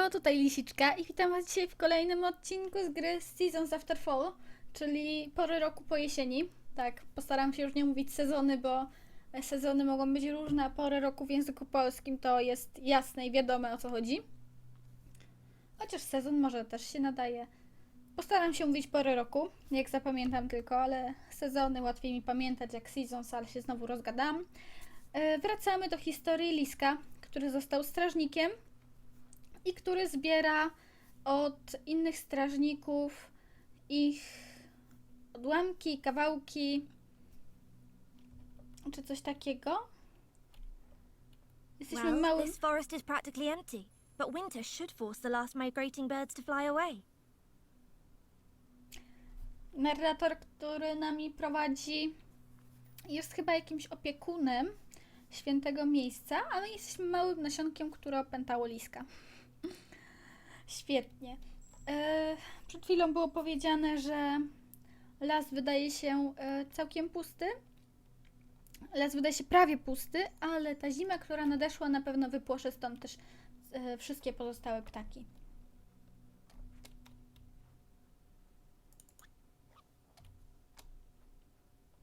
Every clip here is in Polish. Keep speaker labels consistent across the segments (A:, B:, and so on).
A: Hejo, tutaj Lisiczka i witam Was dzisiaj w kolejnym odcinku z gry Seasons After Fall, czyli pory roku po jesieni. Tak, postaram się już nie mówić sezony, bo sezony mogą być różne, a pory roku w języku polskim to jest jasne i wiadome o co chodzi. Chociaż sezon może też się nadaje. Postaram się mówić pory roku, jak zapamiętam tylko, ale sezony łatwiej mi pamiętać jak Seasons, ale się znowu rozgadam. E, Wracamy do historii Liska, który został strażnikiem i który zbiera od innych strażników ich odłamki, kawałki czy coś takiego. Jesteśmy
B: Well,
A: małym.
B: this forest is practically empty, but winter should force the last migrating birds to fly away.
A: Narrator, który nami prowadzi, jest chyba jakimś opiekunem świętego miejsca, a my jesteśmy małym nasionkiem, które opętało liska. Świetnie. E, przed chwilą było powiedziane, że las wydaje się e, całkiem pusty. Las wydaje się prawie pusty, ale ta zima, która nadeszła, na pewno wypłoszy stąd też e, wszystkie pozostałe ptaki.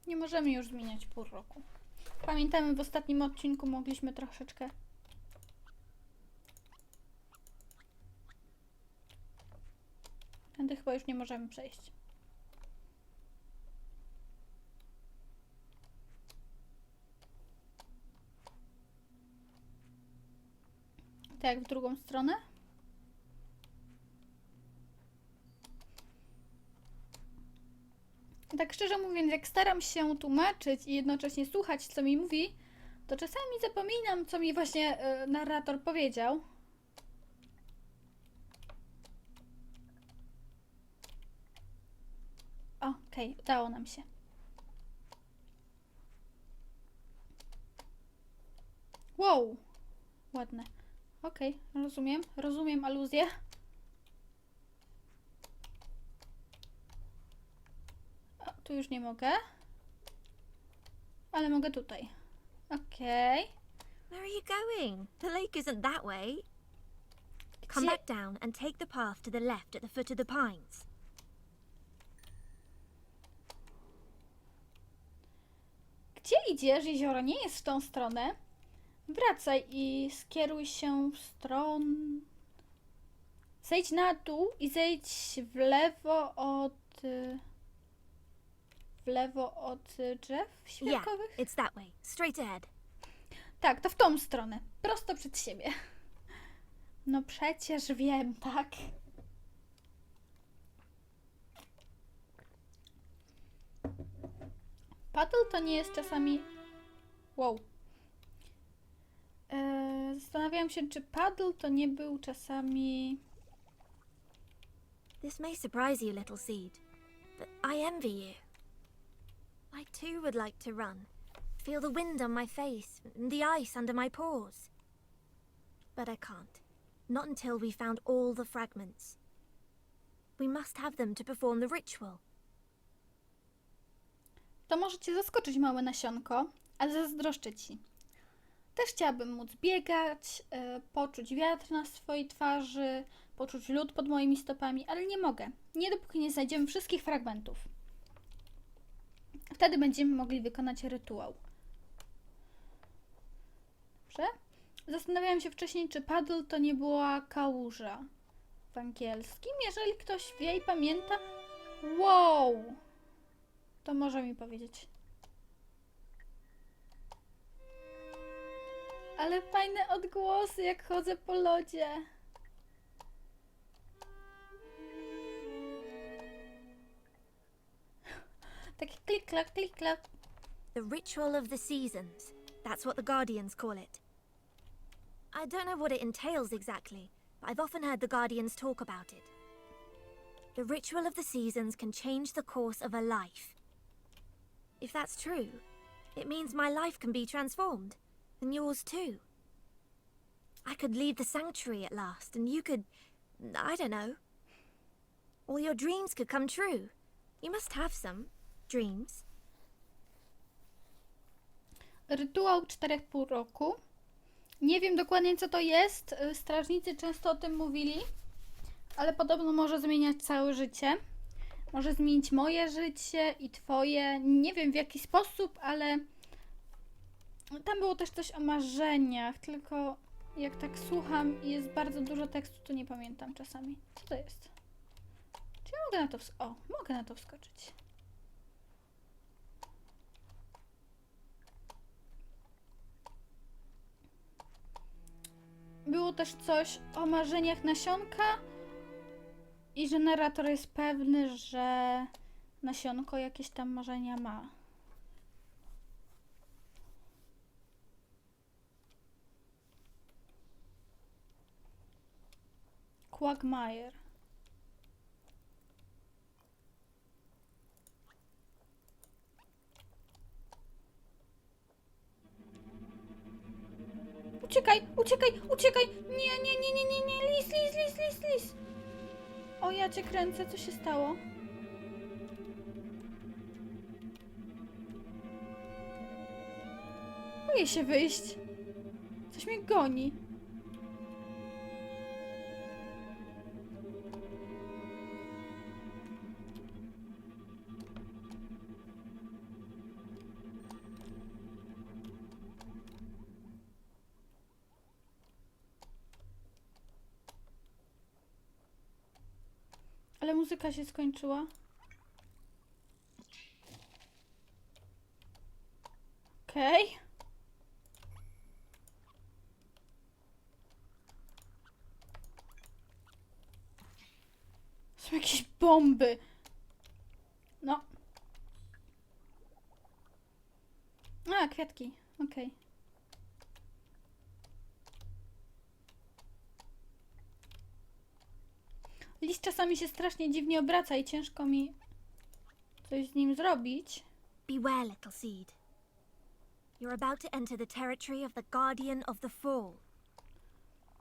A: Nie możemy już zmieniać pór roku. Pamiętamy, w ostatnim odcinku mogliśmy troszeczkę. Tędy chyba już nie możemy przejść. Tak, w drugą stronę. Tak szczerze mówiąc, jak staram się tłumaczyć i jednocześnie słuchać, co mi mówi, to czasami zapominam, co mi właśnie e, narrator powiedział. Okej, udało nam się. Wow, ładne. Okej, rozumiem, rozumiem aluzję. O, tu już nie mogę. Ale mogę tutaj. Okej.
B: Where are you going? The lake isn't that way. Come back down and take the path to the left at the foot of the pines.
A: Gdzie idziesz? Jezioro nie jest w tą stronę. Wracaj i skieruj się w stronę. Zejdź na dół i zejdź w lewo od. W lewo od drzew
B: Yeah,
A: świerkowych?
B: it's that way. Straight ahead.
A: Tak, to w tą stronę. Prosto przed siebie. No przecież wiem, tak. Paddle to nie jest czasami. Wow. Eee, zastanawiałam się, czy paddle to nie był czasami.
B: This may surprise you, little seed, but I envy you. I too would like to run, feel the wind on my face and the ice under my paws. But I can't. Not until we found all the fragments. We must have them to perform the ritual.
A: To może cię zaskoczyć, małe nasionko, ale zazdroszczę ci. Też chciałabym móc biegać, e, poczuć wiatr na swojej twarzy, poczuć lód pod moimi stopami, ale nie mogę. Nie dopóki nie znajdziemy wszystkich fragmentów. Wtedy będziemy mogli wykonać rytuał. Dobrze? Zastanawiałam się wcześniej, czy paddle to nie była kałuża w angielskim. Jeżeli ktoś wie i pamięta, wow! To może mi powiedzieć. Ale fajne odgłosy, jak chodzę po lodzie. Takie klik-klak, klik-klak.
B: The ritual of the seasons. That's what the Guardians call it. I don't know what it entails exactly, but I've often heard the Guardians talk about it. The ritual of the seasons can change the course of a life. If that's true, it means my life can be transformed, and yours too. I could leave the sanctuary at last, and you could. I don't know. All your dreams could come true. You must have some dreams.
A: Rytuał czterech pół roku Nie wiem dokładnie co to jest. Strażnicy często o tym mówili, ale podobno może zmieniać całe życie. Może zmienić moje życie i twoje. Nie wiem w jaki sposób, ale tam było też coś o marzeniach, tylko jak tak słucham i jest bardzo dużo tekstu, to nie pamiętam czasami. Co to jest? Czy ja mogę na to wskoczyć? O, mogę na to wskoczyć. Było też coś o marzeniach nasionka i że narrator jest pewny, że nasionko jakieś tam marzenia ma. Quagmire. Uciekaj, uciekaj, uciekaj! Nie, nie, nie, nie, nie, nie, lis, lis, lis, lis, lis! O, ja cię kręcę, co się stało? Boję się wyjść. Coś mnie goni. Ale muzyka się skończyła. Okej. Są jakieś bomby. No. A, kwiatki. Czasami się strasznie dziwnie obraca i ciężko mi coś z nim zrobić.
B: Beware, little seed. You're about to enter the territory of the Guardian of the Fall.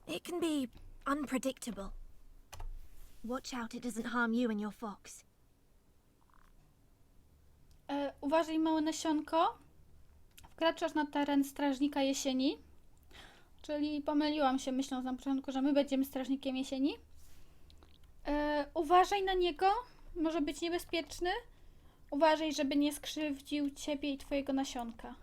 B: It can be unpredictable. Watch out it doesn't harm you and your fox.
A: E, uważaj, małe nasionko. Wkraczasz na teren strażnika jesieni. Czyli pomyliłam się, myśląc na początku, że my będziemy strażnikiem jesieni. E, uważaj na niego, może być niebezpieczny. Uważaj, żeby nie skrzywdził ciebie i twojego nasionka.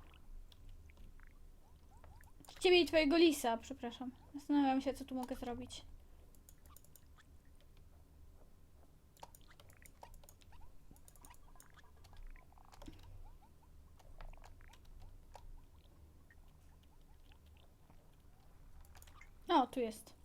A: Ciebie i twojego lisa, przepraszam. Zastanawiam się, co tu mogę zrobić. O, tu jest.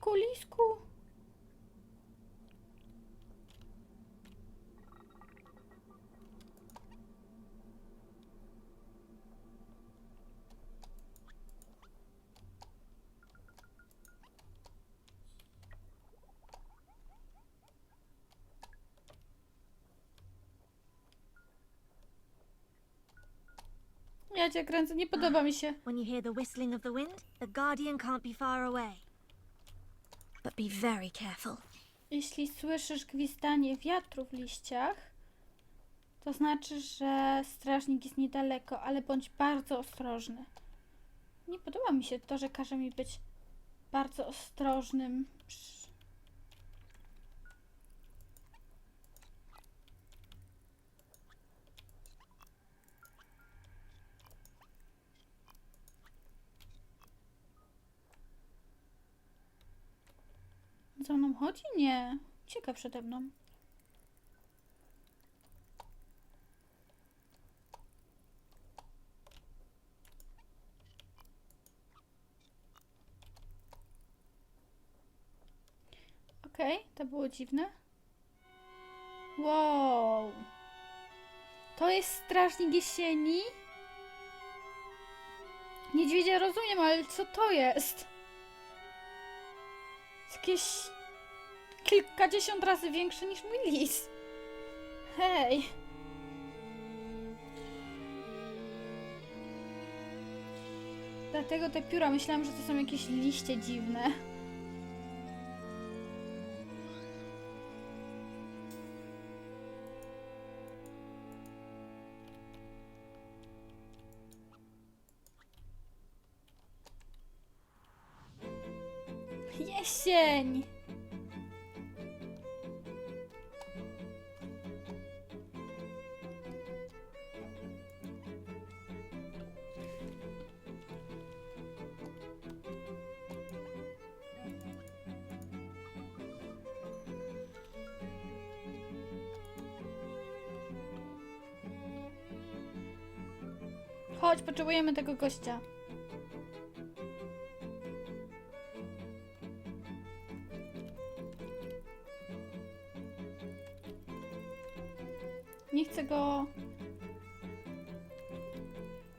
A: Ojej, kulisku. Ja cię kręcę, nie podoba mi się.
B: When you hear the whistling of the wind, the Guardian can't be far away. But be very careful.
A: Jeśli słyszysz gwizdanie wiatru w liściach, to znaczy, że strażnik jest niedaleko, ale bądź bardzo ostrożny. Nie podoba mi się to, że każe mi być bardzo ostrożnym. przy- Za mną chodzi? Nie. Ucieka przede mną. Okej, to było dziwne. Wow. To jest strażnik jesieni? Niedźwiedzia rozumiem, ale co to? Jest jakieś kilkadziesiąt razy większy niż mój lis. Hej. Dlatego te pióra, myślałam, że to są jakieś liście dziwne. Jesień! Potrzebujemy tego gościa. Nie chcę go.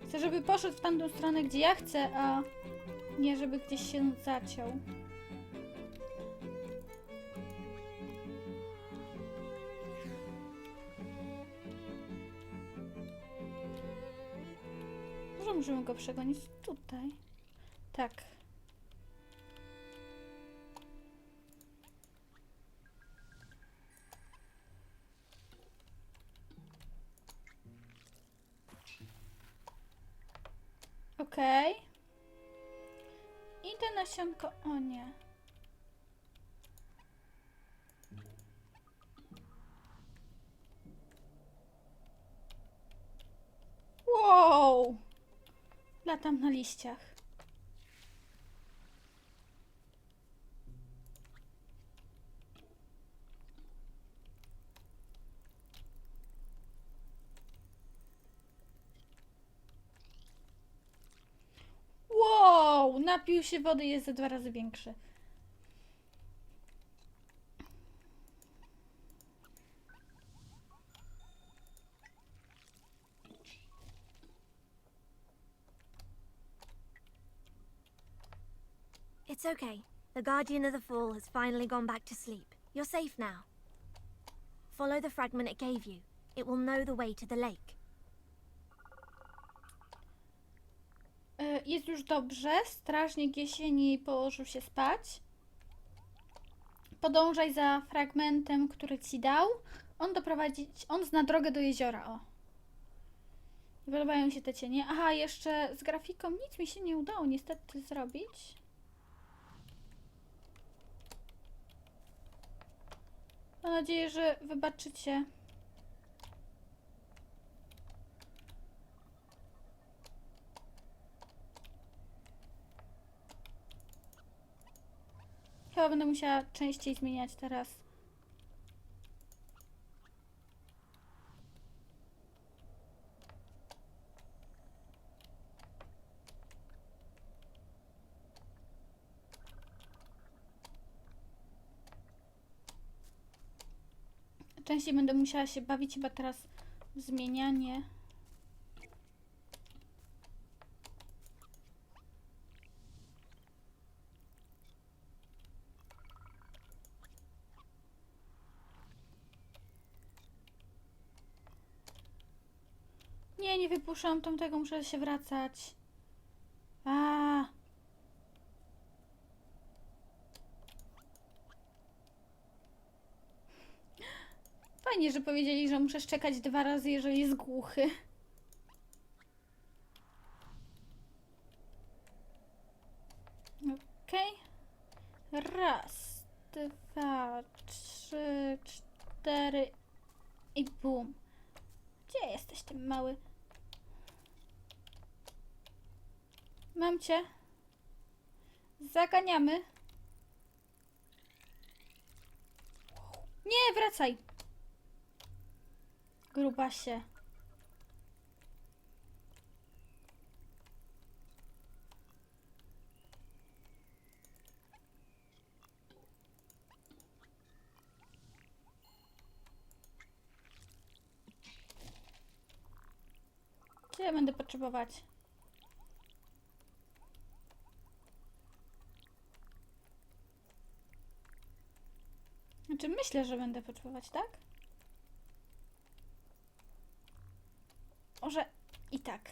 A: Chcę, żeby poszedł w tamtą stronę, gdzie ja chcę, a nie żeby gdzieś się zaciął. Możemy go przegonić tutaj. Tak. Okej. Idę nasionko. O nie. Wow! Latam na liściach. Wow! Napił się wody jest ze dwa razy większy.
B: It's okay. The Guardian of the Fall has finally gone back to sleep. You're safe now. Follow the fragment it gave you. It will know the way to the lake.
A: E, Jest już dobrze. Strażnik jesieni położył się spać. Podążaj za fragmentem, który ci dał. On doprowadzi. On zna drogę do jeziora. O. Nie podobają się te cienie. Aha, jeszcze z grafiką nic mi się nie udało niestety zrobić. Mam nadzieję, że wybaczycie. Chyba będę musiała częściej zmieniać teraz. Częściej będę musiała się bawić chyba teraz w zmienianie. Nie, nie wypuszczam tamtego, muszę się wracać. A. Fajnie, że powiedzieli, że muszę szczekać dwa razy, jeżeli jest głuchy. Okej. Raz, dwa, trzy, cztery i bum. Gdzie jesteś, ty mały? Mam cię. Zaganiamy. Nie, wracaj. Grubasie. Co ja będę potrzebować? Znaczy myślę, że będę potrzebować, tak? Może i tak.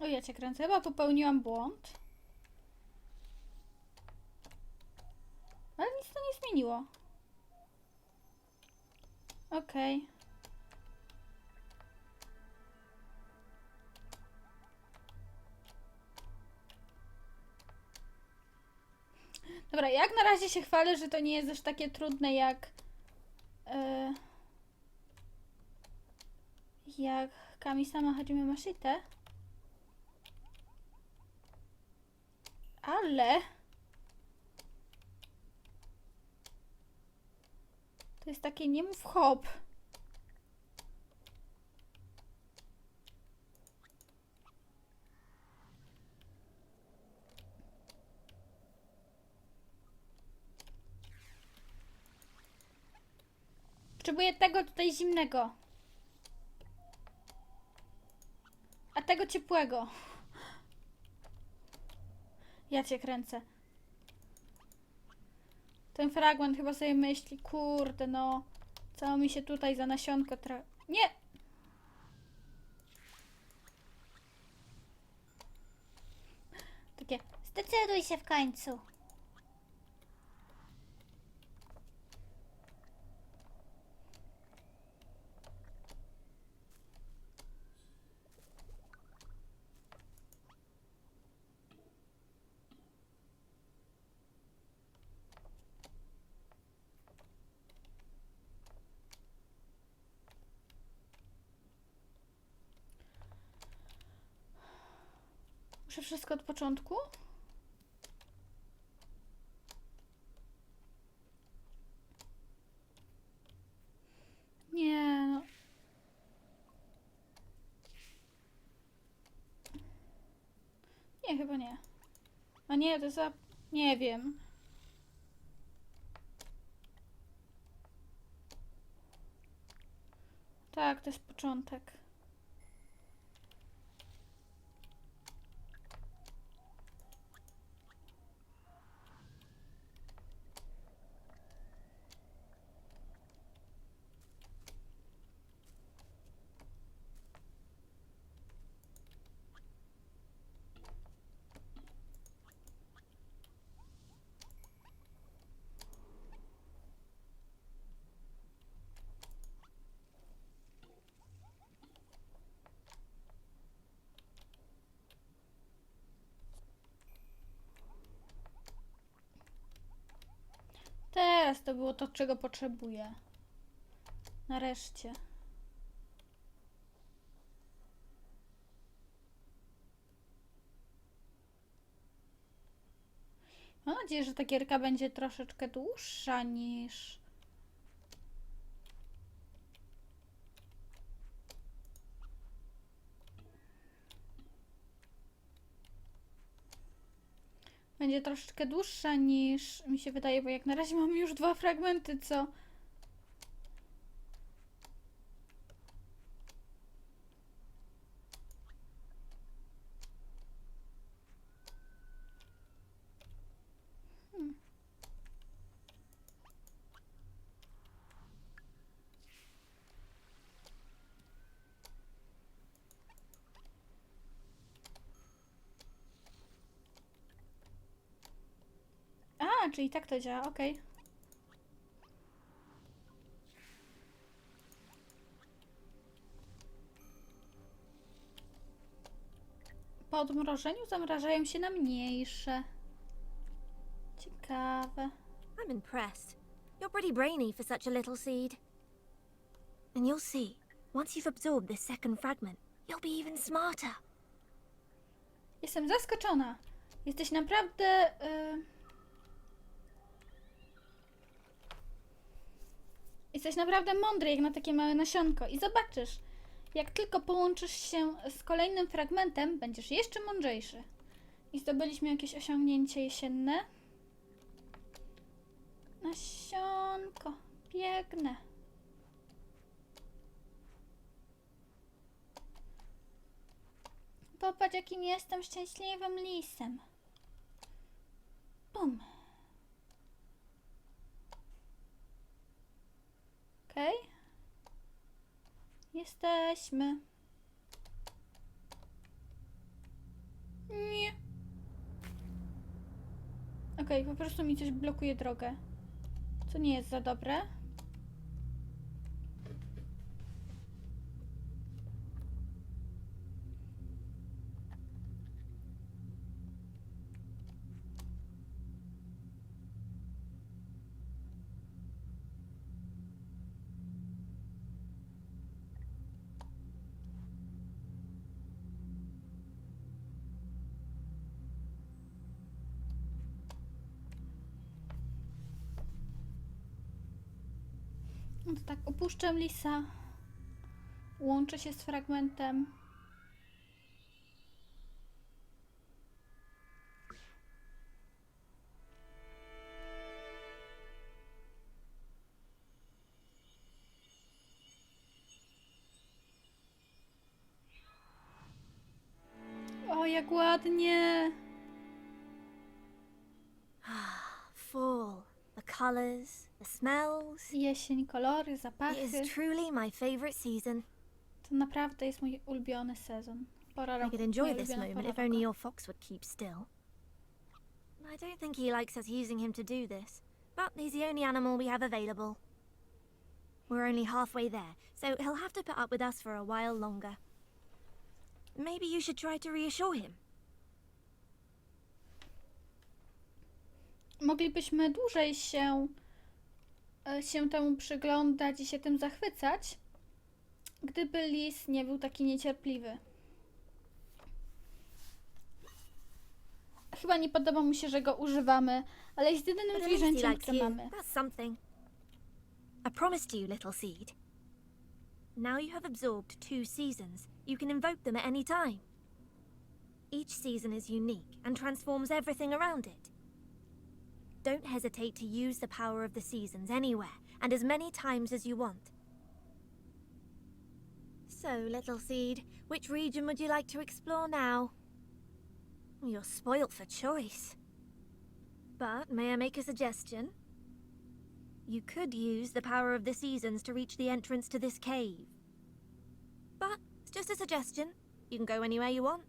A: O, ja cię kręcę. Chyba popełniłam błąd. Zmieniło. Okej. Dobra, jak na razie się chwalę, że to nie jest aż takie trudne jak. e, jak Kami-sama Hajime Mashite. Ale. To jest takie nie mów hop. Potrzebuję tego tutaj zimnego. A tego ciepłego. Ja cię kręcę. Ten fragment chyba sobie myśli, kurde no, co mi się tutaj za nasionko tra... Nie! Takie, zdecyduj się w końcu. Muszę wszystko od początku? Nie, no. Nie, chyba nie. A nie, to za... Nie wiem. Tak, to jest początek. Teraz to było to, czego potrzebuję. Nareszcie. Mam nadzieję, że ta gierka będzie troszeczkę dłuższa niż. Będzie troszeczkę dłuższa niż mi się wydaje, bo jak na razie mamy już dwa fragmenty, co. A, czyli tak to działa, okej. Po odmrożeniu zamrażają się na mniejsze. Ciekawe.
B: I'm impressed. You're pretty brainy for such a little seed. And you'll see, once you've absorbed this second fragment, you'll be even smarter.
A: Jestem zaskoczona. Jesteś naprawdę. Y... Jesteś naprawdę mądry jak na takie małe nasionko. I zobaczysz, jak tylko połączysz się z kolejnym fragmentem, będziesz jeszcze mądrzejszy. I zdobyliśmy jakieś osiągnięcie jesienne. Nasionko. Biegnę. Popatrz, jakim jestem szczęśliwym lisem. Bum. Okej. Jesteśmy. Nie. Okej, po prostu mi coś blokuje drogę. Co nie jest za dobre. No to opuszczam lisa. Łączę się z fragmentem. O, jak ładnie!
B: Fall. The colours, the smells.
A: Jesień, kolory,
B: It
A: zapachy.
B: is truly my favourite season.
A: To naprawdę jest mój ulubiony sezon. Pora
B: I
A: roku.
B: could enjoy
A: moja
B: this
A: ulubiona
B: moment
A: pora
B: if only
A: roku.
B: your fox would keep still. I don't think he likes us using him to do this, but he's the only animal we have available. We're only halfway there, so he'll have to put up with us for a while longer. Maybe you should try to reassure him.
A: Moglibyśmy dłużej się, się temu przyglądać i się tym zachwycać, gdyby lis nie był taki niecierpliwy. Chyba nie podoba mu się, że go używamy, ale jest jedynym zwierzęciem, które mamy.
B: That's something. I promised you, little seed. Now you have absorbed two seasons. You can invoke them at any time. Each season is unique and transforms everything around it. Don't hesitate to use the power of the seasons anywhere and as many times as you want. So, little seed, which region would you like to explore now? You're spoilt for choice. But may I make a suggestion? You could use the power of the seasons to reach the entrance to this cave. But it's just a suggestion. You can go anywhere you want.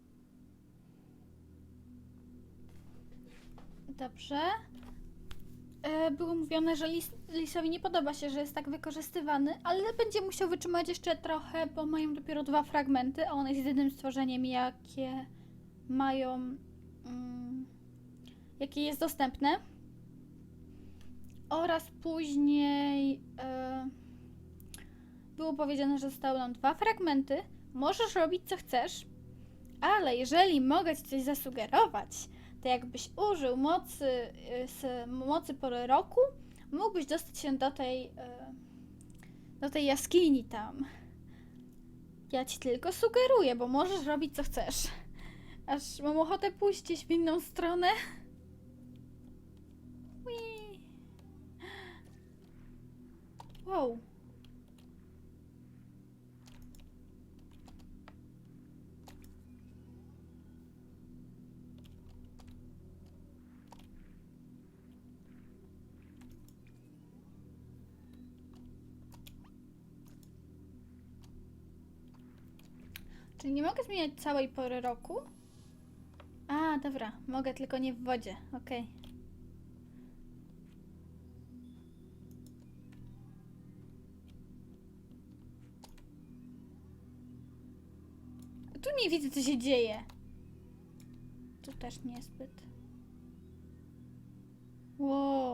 A: Dobrze. E, Było mówione, że lis, lisowi nie podoba się, że jest tak wykorzystywany, ale będzie musiał wytrzymać jeszcze trochę, bo mają dopiero dwa fragmenty, a on jest jedynym stworzeniem, jakie mają. Mm, jakie jest dostępne. Oraz później e, było powiedziane, że zostały nam dwa fragmenty. Możesz robić co chcesz, ale jeżeli mogę ci coś zasugerować, to jakbyś użył mocy y, z mocy pory roku, mógłbyś dostać się do tej y, do tej jaskini tam. Ja ci tylko sugeruję, bo możesz robić co chcesz. Aż mam ochotę pójść gdzieś w inną stronę. Ui. Wow. Czyli nie mogę zmieniać całej pory roku? A, dobra, mogę tylko nie w wodzie. Okej. Tu nie widzę, co się dzieje. Tu też niezbyt. Wow.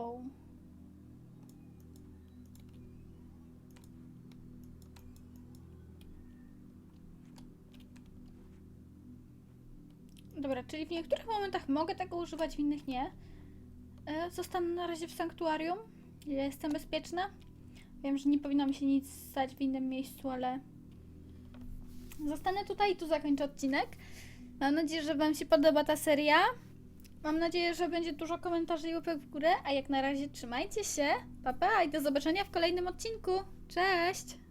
A: Czyli w niektórych momentach mogę tego używać, w innych nie. E, Zostanę na razie w sanktuarium. Jestem bezpieczna. Wiem, że nie powinno mi się nic stać w innym miejscu, ale zostanę tutaj i tu zakończę odcinek. Mam nadzieję, że Wam się podoba ta seria. Mam nadzieję, że będzie dużo komentarzy i łapek w górę, a jak na razie trzymajcie się. Pa, pa i do zobaczenia w kolejnym odcinku. Cześć!